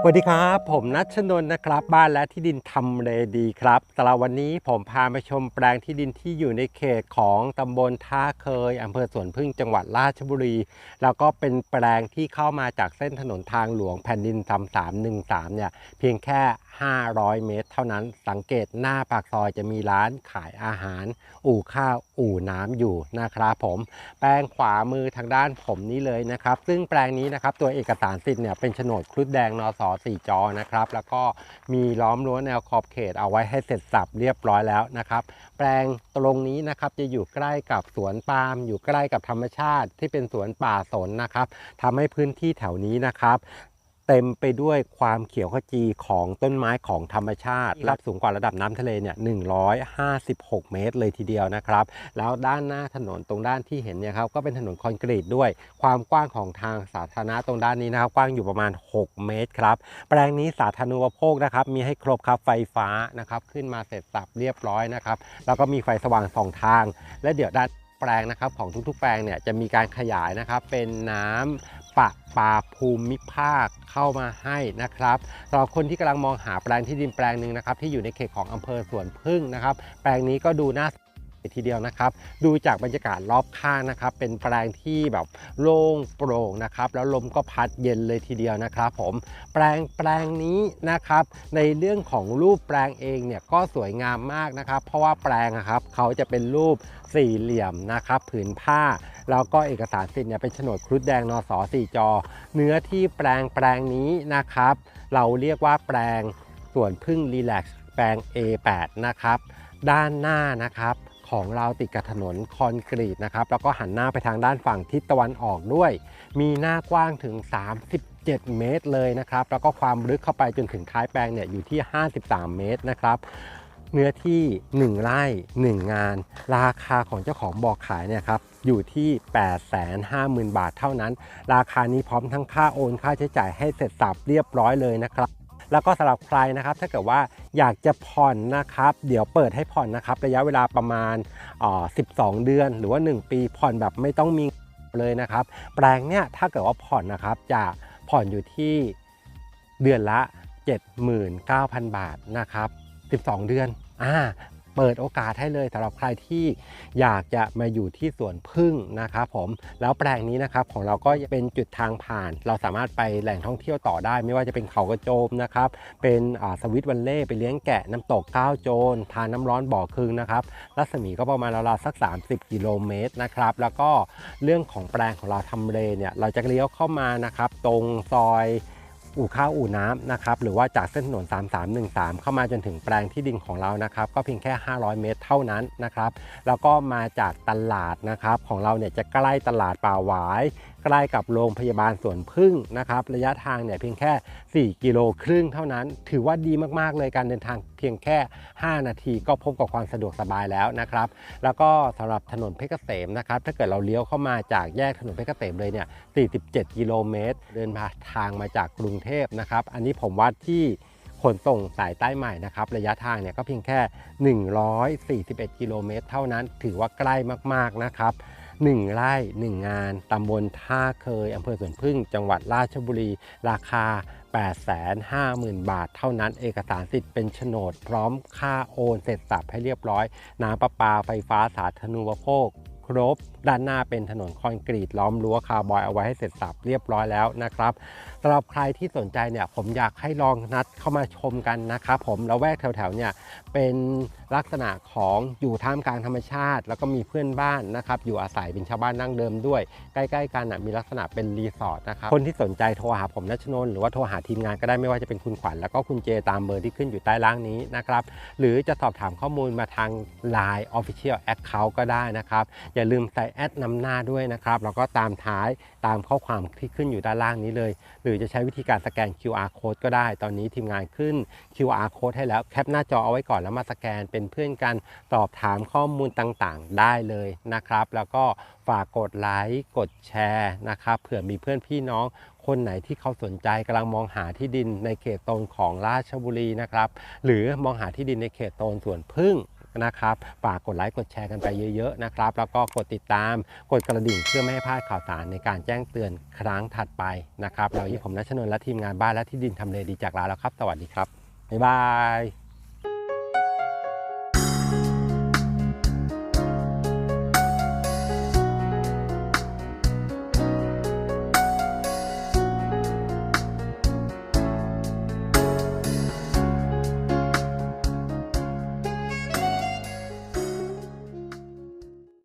สวัสดีครับ ผมนัชชนน์นะครับ บ้านและที่ดินทำเลดีครับสำหรับวันนี้ผมพามาชมแปลงที่ดินที่อยู่ในเขตของตำบลท่าเคยอำเภอสวนพึ่งจังหวัดราชบุรี แล้วก็เป็นแปลงที่เข้ามาจากเส้นถนนทางหลวงแผ่นดิน3313เนี่ยเพียงแค่ 500 เมตร เท่านั้นสังเกตหน้าปากซอยจะมีร้านขายอาหาร อู่ข้าวอู่น้ำอยู่นะครับผม แปลงขวามือทางด้านผมนี้เลยนะครับ ซึ่งแปลงนี้นะครับตัวเอกสารสิทธิ์เนี่ยเป็นโฉนดครุฑแดงนสสี่จอนะครับ แล้วก็มีล้อมรั้วแนวขอบเขตเอาไว้ให้เสร็จสับเรียบร้อยแล้วนะครับ แปลงตรงนี้นะครับจะอยู่ใกล้กับสวนปาล์มอยู่ใกล้กับธรรมชาติที่เป็นสวนป่าสนนะครับทำให้พื้นที่แถวนี้นะครับ เต็มไปด้วยความเขียวขจีของต้นไม้ของธรรมชาติรับสูงกว่าระดับน้ำทะเลเนี่ย 156 เมตรเลยทีเดียวนะครับ แล้วด้านหน้าถนนตรงด้านที่เห็นเนี่ยครับก็เป็นถนนคอนกรีตด้วย ความกว้างของทางสาธารณะตรงด้านนี้นะครับ กว้างอยู่ประมาณ 6 เมตรครับ แปลงนี้สาธารณูปโภคนะครับ มีให้ครบครับไฟฟ้านะครับ ขึ้นมาเสร็จสับเรียบร้อยนะครับ แล้วก็มีไฟสว่างสองทาง และเดี๋ยวด้านแปลงนะครับของทุกๆ แปลงเนี่ยจะมีการขยายนะครับเป็นน้ำ ปะปาภูมิภาคเข้ามาให้นะครับสำหรับคนที่กำลังมองหาแปลงที่ดินแปลงหนึ่งนะครับที่อยู่ในเขตของอำเภอสวนพึ่งนะครับ แปลงนี้ก็ดูน่า ทีเดียวนะครับ ดูจากบรรยากาศรอบข้างนะครับ เป็นแปลงที่แบบโล่งโปร่งนะครับแล้วลมก็พัดเย็นเลยทีเดียวนะครับ ผมแปลงแปลงนี้นะครับ ในเรื่องของรูปแปลงเองเนี่ยก็สวยงามมากนะครับ เพราะว่าแปลงครับเขาจะเป็นรูปสี่เหลี่ยมนะครับ ผืนผ้าแล้วก็เอกสารสิทธิ์เนี่ยเป็นโฉนดครุฑแดงนสสี่จอ เนื้อที่แปลงแปลงนี้นะครับ เราเรียกว่าแปลงส่วนพึ่งรีแลกซ์แปลง A8 นะครับ ด้านหน้านะครับ ของเราติดกับถนนคอนกรีตนะครับ แล้วก็หันหน้าไปทางด้านฝั่งทิศตะวันออกด้วย มีหน้ากว้างถึง 37 เมตรเลยนะครับ แล้วก็ความลึกเข้าไปจนถึงท้ายแปลงเนี่ยอยู่ที่ 53 เมตรนะครับเนื้อที่ 1 ไร่ 1 งาน ราคาของเจ้าของบอกขายเนี่ยครับอยู่ที่ 850,000 บาทเท่านั้น ราคานี้พร้อมทั้งค่าโอนค่าใช้จ่ายให้เสร็จสับเรียบร้อยเลยนะครับ แล้วก็สำหรับใครนะครับถ้าเกิดว่าอยากจะผ่อนนะครับ เดี๋ยวเปิดให้ผ่อนนะครับระยะเวลาประมาณอ๋อ12 เดือน หรือว่า 1 ปีผ่อนแบบไม่ต้องมีเลยนะครับ แปลงเนี่ยถ้าเกิดว่าผ่อนนะครับจะผ่อนอยู่ที่เดือนละ 79,000 บาทนะครับ 12 เดือนอ่า เปิดโอกาสให้เลยสำหรับใครที่อยากจะมาอยู่ที่สวนพึ่งนะครับผมแล้วแปลงนี้นะครับของเราก็เป็นจุดทางผ่าน เราสามารถไปแหล่งท่องเที่ยวต่อได้ ไม่ว่าจะเป็นเขากระโจมนะครับเป็นสวิตวันเล่ไปเลี้ยงแกะน้ำตกก้าวโจรทานน้ำร้อนบ่อคึงนะครับรัศมีก็ประมาณราวๆสัก 30 กิโลเมตรนะครับแล้วก็เรื่องของแปลงของเราทำเลเนี่ยเราจะเลี้ยวเข้ามานะครับตรงซอย อู่ข้าวอู่น้ำนะครับหรือว่าจากเส้นถนน 3313 เข้ามาจนถึงแปลงที่ดินของเรานะครับก็เพียงแค่ 500 เมตรเท่านั้นนะครับแล้วก็มาจากตลาดนะครับของเราเนี่ยจะใกล้ตลาดป่าหวายใกล้กับโรงพยาบาลสวนพึ่งนะครับระยะทางเนี่ยเพียงแค่ 4 กิโลครึ่งเท่านั้น ถือว่าดีมากๆเลยการเดินทางเพียงแค่ 5 นาทีก็พบกับความสะดวกสบายแล้วนะครับ แล้วก็สำหรับถนนเพชรเกษมนะครับ ถ้าเกิดเราเลี้ยวเข้ามาจากแยกถนนเพชรเกษมเลยเนี่ย 47 กิโลเมตร เดินทางมาจากกรุงเทพนะครับ อันนี้ผมวัดที่ขนส่งสายใต้ใหม่นะครับ ระยะทางเนี่ยก็เพียงแค่ 141 กิโลเมตร เท่านั้นถือว่าใกล้มากๆนะครับ 1 ไร่ 1 งาน ตำบลท่าเคยอำเภอสวนพึ่ง จังหวัดราชบุรี ราคา 850,000 บาท เท่านั้นเอกสารสิทธิ์เป็นโฉนด พร้อมค่าโอนเสร็จสับให้เรียบร้อย น้ำประปาไฟฟ้าสาธารณูปโภค ครบ ด้านหน้าเป็นถนนคอนกรีตล้อมรั้วคาร์บอยเอาไว้ให้เสร็จสับเรียบร้อยแล้วนะครับสำหรับใครที่สนใจเนี่ยผมอยากให้ลองนัดเข้ามาชมกันนะครับผมแล้วแวกแถวๆเนี่ยเป็นลักษณะของอยู่ท่ามกลางธรรมชาติ แล้วก็มีเพื่อนบ้านนะครับอยู่อาศัยเป็นชาวบ้านนั่งเดิมด้วย ใกล้ๆกันมีลักษณะเป็นรีสอร์ทนะครับคนที่สนใจโทรหาผมนัชนนหรือว่าโทรหาทีมงานก็ได้ไม่ว่าจะเป็นคุณขวัญแล้วก็คุณเจตามเบอร์ที่ขึ้นอยู่ใต้ล่างนี้นะครับหรือจะสอบถามข้อมูลมาทาง Line Official Account ก็ได้นะครับอย่าลืมใส่แอดนำหน้าด้วยนะครับแล้วก็ตามท้ายตามข้อความที่ขึ้นอยู่ด้านล่างนี้เลย หรือจะใช้วิธีการสแกน QR code ก็ได้ ตอนนี้ทีมงานขึ้น QR code ให้แล้วแคปหน้าจอเอาไว้ก่อนแล้วมาสแกนเป็นเพื่อนกันสอบถามข้อมูลต่างๆ ได้เลยนะครับ แล้วก็ฝากกดไลค์กดแชร์นะครับเผื่อมีเพื่อนพี่น้องคนไหนที่เขาสนใจกำลังมองหาที่ดินในเขตโซนของราชบุรีนะครับ หรือมองหาที่ดินในเขตโซนสวนพึ่ง นะครับฝากกดไลค์กดแชร์กันไปเยอะๆนะครับ แล้วก็กดติดตามกดกระดิ่งเพื่อไม่ให้พลาดข่าวสารในการแจ้งเตือนครั้งถัดไปนะครับเรายี่ผมนัชนนท์และทีมงานบ้านและที่ดินทำเลดีจากลาแล้วครับ สวัสดีครับบ๊ายบาย